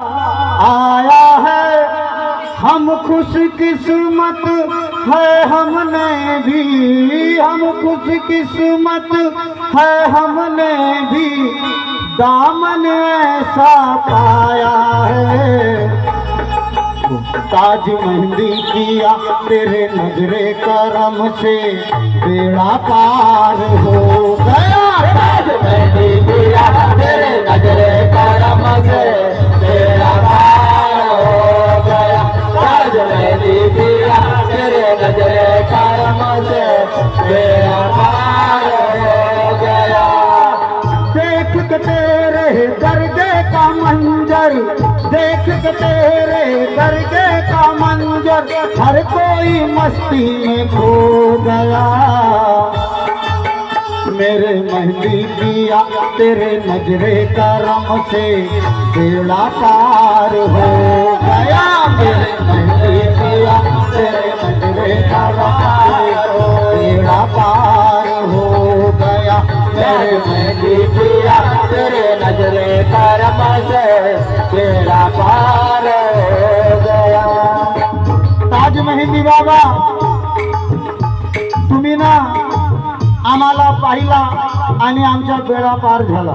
आया है। हम खुश किस्मत है, हमने भी। हम खुश किस्मत है, हमने भी। दामन ऐसा पाया है। ताज मेहंदी किया तेरे नजरे करम से। बेड़ा पार हो गया। ताज किया तेरे नजरे करम से। तेरे तेरे का मंजर हर कोई मस्ती में खो गया। मेरे मेहंदी पिया, तेरे नजरे करम से बेड़ा पार हो गया। मेरे मेहंदी पिया, तेरे नजरे करम से बेड़ा पार हो गया। मेरे मेहंदी पिया, तेरे नजरे करम से बेड़ा पार आम्हाला पाहिला आणि आमच्या बेळा पार झाला.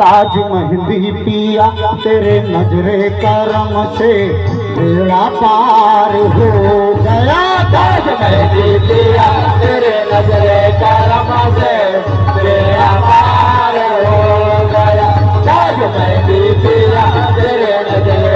ताज मेहंदी पिया तेरे नजरे करम से बेड़ा पार हो गया। ताज मेहंदी पिया तेरे नजरे करम से बेड़ा पार हो गया। ताज मेहंदी पिया तेरे नजरे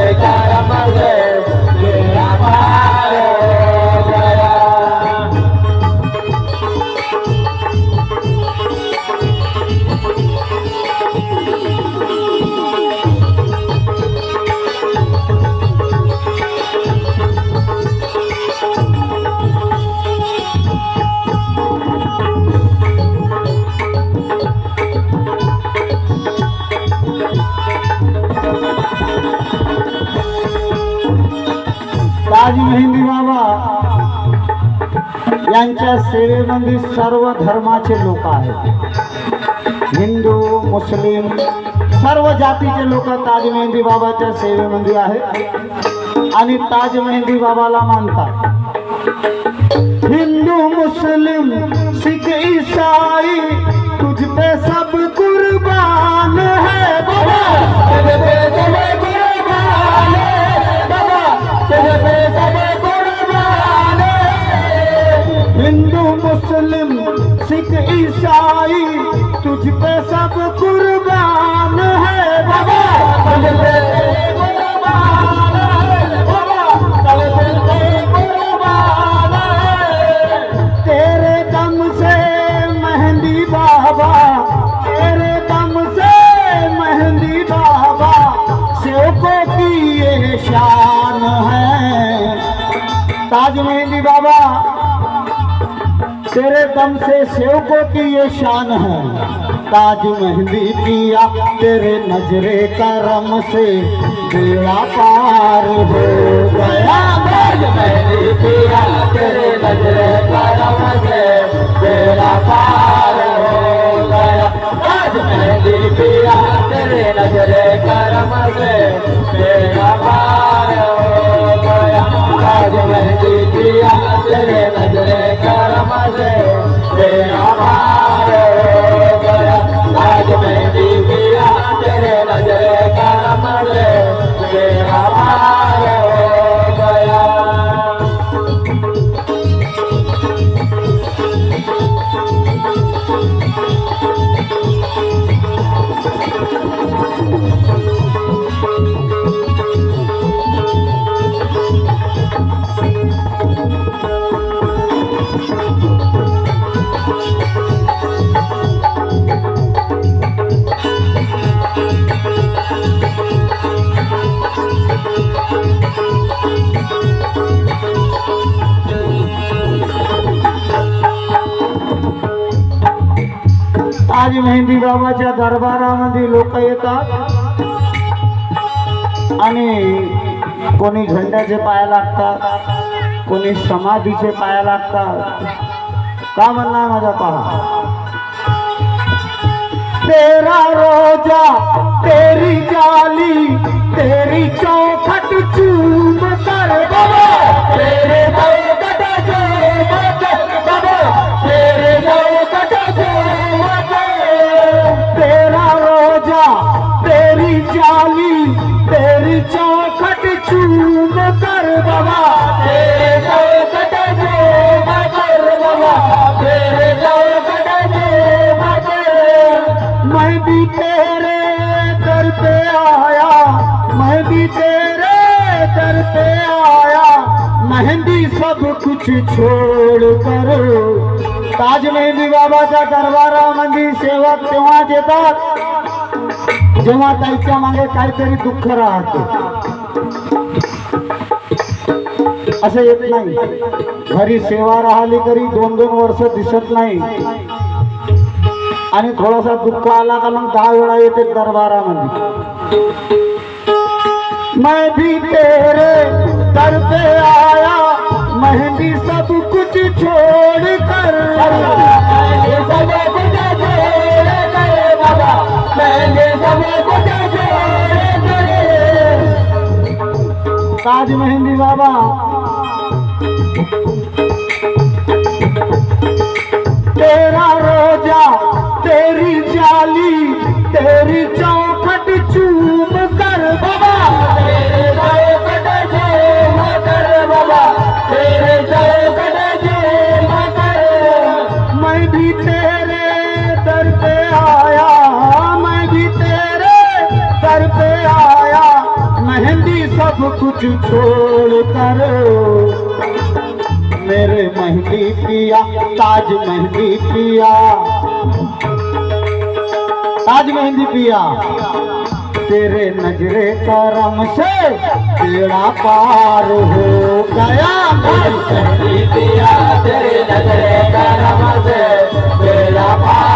यांच्या सेवेमध्ये सर्व धर्माचे लोक आहेत. हिंदू मुस्लिम सर्व जातीचे लोक ताज मेहंदी बाबाच्या सेवेमध्ये आहेत. आणि ताज मेहंदी बाबाला मानतात. हिंदू मुस्लिम सिख पे सब कुर्बान है बाबा। तेरे पे कुर्बान है बाबा तेरे पे कुर्बान है तेरे दम से मेहंदी बाबा तेरे दम से मेहंदी बाबा सेवकों की ये शान है। ताज मेहंदी बाबा तेरे दम से सेवकों की ये शान है। ताज मेहंदी पिया तेरे नजरे करम से बेड़ा पार हो गया। ताज मेहंदी पिया तेरे नजरे करम से बेड़ा पार हो गया। ताज मेहंदी पिया तेरे नजरे करम से बेड़ा पार हो गया। ताज मेहंदी पिया तेरे नजरे करम से बेड़ा आज मेहंदी बाबाच्या दरबारामध्ये लोक येतात. आणि कोणी झेंड्याचे पाया लागतात, कोणी समाधीचे पाया लागतात. का आहे माझा पहा? तेरा रोजा, तेरी जाली, तेरी चौखट चूम कर बाबा पक्षी छोड़ करो. ताज मेहंदी बाबाच्या दरबारामध्ये सेवक तेव्हाच येतात जेव्हा त्यांच्या मागे काहीतरी दुःख राहते. असं येत नाही. घरी सेवा राहिली तरी दोन दोन वर्ष दिसत नाही. आणि थोडासा दुःख आला का मग दहा वेळा येते दरबारामध्ये. मैं भी तेरे दर पे आया. मेहंदी सब कुछ छोड़ कर। ताज मेहंदी बाबा। तेरा रोजा तेरी जाली तेरी चौखट कुछ छोड़ कर। मेरे मेहंदी पिया, ताज मेहंदी पिया। ताज मेहंदी पिया। तेरे नजरे करम से तेरा पार हो गया। मेहंदी पिया, तेरे नजरे करम से तेरा पार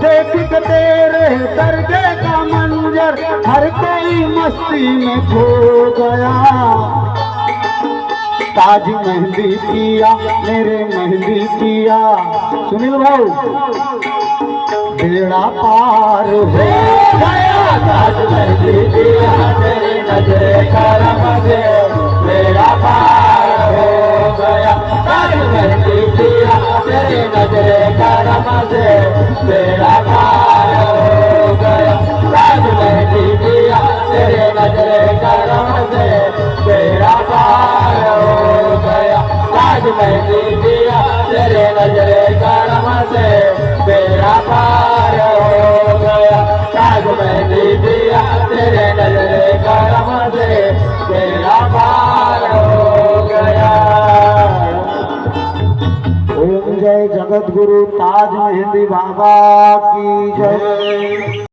देख के तेरे दरगे का मंजर हर कोई मस्ती खो गया ताज मेहंदी पिया मेरे मेहंदी पिया सुनील भाऊ बेड़ा पार हो। गया ताज मेहंदी पिया तेरी नजरे करम से। बेड़ा पार हो गया ताज मेहंदी पिया तेरी नजरे करम से। बेड़ा पार तेरे नजरे करम से पार हो गया ताज तेरे नजरे करम से गया जय जगत गुरु ताज मेहंदी बाबा।